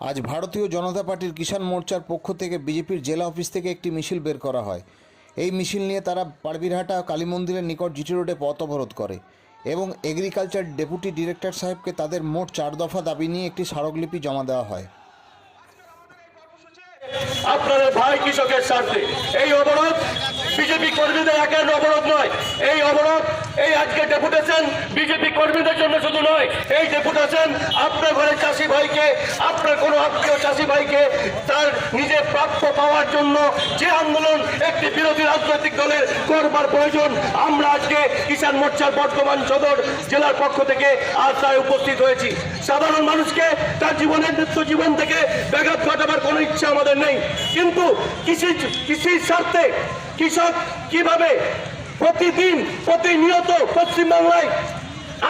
আজ ভারতীয় জনতা পার্টির কিষাণ মোর্চার পক্ষ থেকে বিজেপির জেলা অফিস থেকে একটি মিছিল বের করা হয়। এই মিছিল নিয়ে তারা পারবিরহাটা কালী মন্দিরের নিকট জিটি রোডে পথ অবরোধ করে এবং এগ্রিকালচার ডেপুটি ডিরেক্টর সাহেবকে তাদের মোট চার দফা দাবি নিয়ে একটি স্মারকলিপি জমা দেওয়া হয়। আপনাদের ভাই কৃষকের স্বার্থে এই অবরোধ বিজেপি কর্মীদের একের অবরোধ নয়। এই অবরোধ এই আজকে ডেপুটেশন বিজেপি কর্মীদের জন্য শুধু নয়। এই ডেপুটেশন আপনার ঘরের চাষি ভাইকে, আপনার কোনো আত্মীয় চাষি ভাইকে, তার নিজের প্রাপ্য পাওয়ার জন্য যে আন্দোলন একটি বিরোধী রাজনৈতিক দলের করবার প্রয়োজন, আমরা আজকে কিষাণ মোর্চার বর্তমান সদর জেলার পক্ষ থেকে আজ তাই উপস্থিত হয়েছি। সাধারণ মানুষকে তার জীবনের নিত্য জীবন থেকে ব্যাঘাত ঘটাবার কোনো ইচ্ছা আমাদের নেই। কিন্তু কৃষি কৃষির স্বার্থে কৃষক কীভাবে প্রতিদিন প্রতিনিয়ত পশ্চিমবাংলায়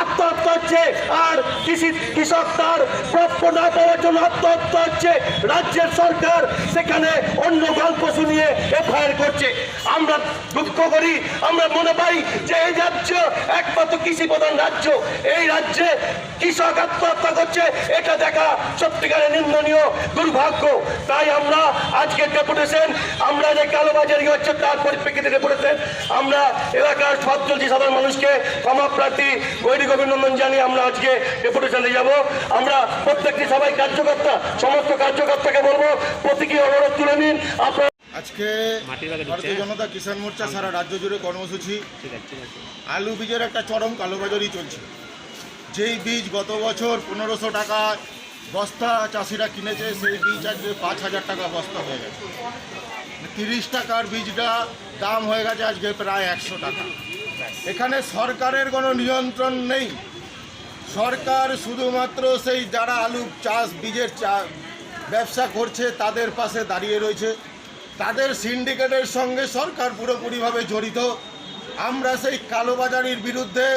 আত্মহত্যা হচ্ছে আর কৃষি কৃষক তার প্রাপ্য না পাওয়ার জন্য আত্মহত্যা হচ্ছে। রাজ্যের সরকার সেখানে অন্য গল্প শুনিয়ে এফআইআর করছে। আমরা দুঃখ করি, আমরা মনে পাই যে এই রাজ্য একমাত্র কৃষি প্রধান রাজ্য। এই রাজ্যে কৃষক আত্মহত্যা করছে, এটা দেখা সত্যিকারের নিন্দনীয়, দুর্ভাগ্য। তাই আমরা আজকে ডেপুটেশন, আমরা যে কালোবাজারি হচ্ছে তার পরিপ্রেক্ষিতে ডেপুটেশন, আমরা এলাকার সবচলতি সাধারণ মানুষকে ক্ষমা প্রার্থী গৈরিক অভিনন্দন জানিয়ে আমরা আজকে ডেপুটেশনে যাব। আমরা প্রত্যেকটি সবাই কার্যকর্তা সমস্ত কার্যকর্তাকে বলব প্রতীকী অবরোধ তুলে নিন। আপনারা আজকে? ভারতীয় জনতা কিষাণ মোর্চা সারা রাজ্য জুড়ে কর্মসূচি। আলু বীজের একটা চরম কালোবাজারি চলছে। যেই বীজ গত বছর পনেরোশো টাকা বস্তা চাষিরা কিনেছে সেই বীজ আজকে পাঁচ হাজার টাকা বস্তা হয়ে গেছে। তিরিশ টাকার বীজটা দাম হয়ে গেছে আজকে প্রায় একশো টাকা। এখানে সরকারের কোনো নিয়ন্ত্রণ নেই। সরকার শুধুমাত্র সেই যারা আলু চাষ, বীজের চা, ব্যবসা করছে, তাদের পাশে দাঁড়িয়ে রয়েছে। তাদের সিন্ডিকেটের সঙ্গে সরকার পুরোপুরিভাবে জড়িত। আমরা সেই কালোবাজারির বিরুদ্ধে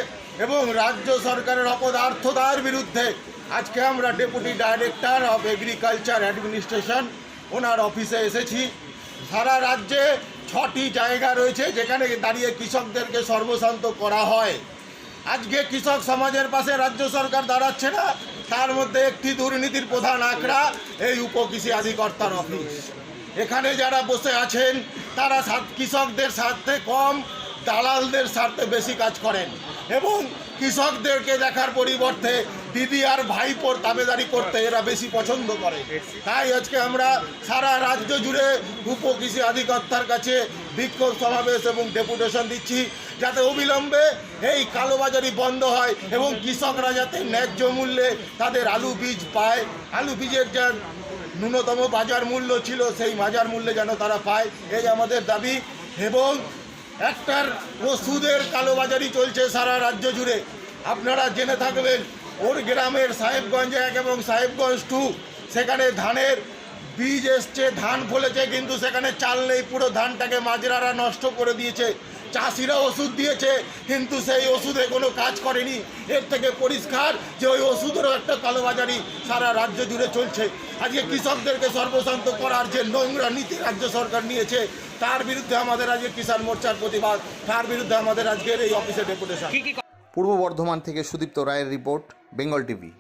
এবং রাজ্য সরকারের অপদার্থতার বিরুদ্ধে আজকে আমরা deputy director of agriculture administration, ওনার অফিসে এসেছি। সারা রাজ্যে ছটি জায়গা রয়েছে যেখানে দাঁড়িয়ে কৃষকদেরকে সর্বশান্ত করা হয়। আজকে কৃষক সমাজের পাশে রাজ্য সরকার দাঁড়াচ্ছে না। তার মধ্যে একটি দুর্নীতির প্রধান আঁকড়া এই উপকৃষি অধিকর্তার অফিস। এখানে যারা বসে আছেন, তারা কৃষকদের স্বার্থে কম, দালালদের স্বার্থে বেশি কাজ করেন এবং কৃষকদেরকে দেখার পরিবর্তে দিদি আর ভাইপোর দাবেদারি করতে এরা বেশি পছন্দ করে। তাই আজকে আমরা সারা রাজ্য জুড়ে উপকৃষি অধিকর্তার কাছে বিক্ষোভ সমাবেশ এবং ডেপুটেশন দিচ্ছি। যাতে অবিলম্বে এই কালোবাজারি বন্ধ হয় এবং কৃষকরা যাতে ন্যায্য মূল্যে তাদের আলু বীজ পায়। আলু বীজের যা ন্যূনতম বাজার মূল্য ছিল, সেই বাজার মূল্যে যেন তারা পায়। এই আমাদের দাবি এবং একটার ওষুধের কালোবাজারি চলছে সারা রাজ্য জুড়ে। আপনারা জেনে থাকবেন, ওর গ্রামের সাহেবগঞ্জ এক এবং সাহেবগঞ্জ টু, সেখানে ধানের বীজ এসছে, ধান ফলেছে, কিন্তু সেখানে চাল নেই, পুরো ধানটাকে মাজরারা নষ্ট করে দিয়েছে। চাষিরা ওষুধ দিয়েছে কিন্তু সেই ওষুধে কোনো কাজ করেনি। এর থেকে পরিষ্কার যে ওই ওষুধেরও একটা কালোবাজারি সারা রাজ্য জুড়ে চলছে। আজকে কৃষকদেরকে সর্বশান্ত করার যে নোংরা নীতি রাজ্য সরকার নিয়েছে তার বিরুদ্ধে আমাদের আজকে কিষাণ মোর্চার প্রতিবাদ তার বিরুদ্ধে আমাদের আজকের এই অফিসে ডেপুটেশন। পূর্ব বর্ধমান থেকে সুদীপ্ত রায়ের রিপোর্ট বেঙ্গল টিভি।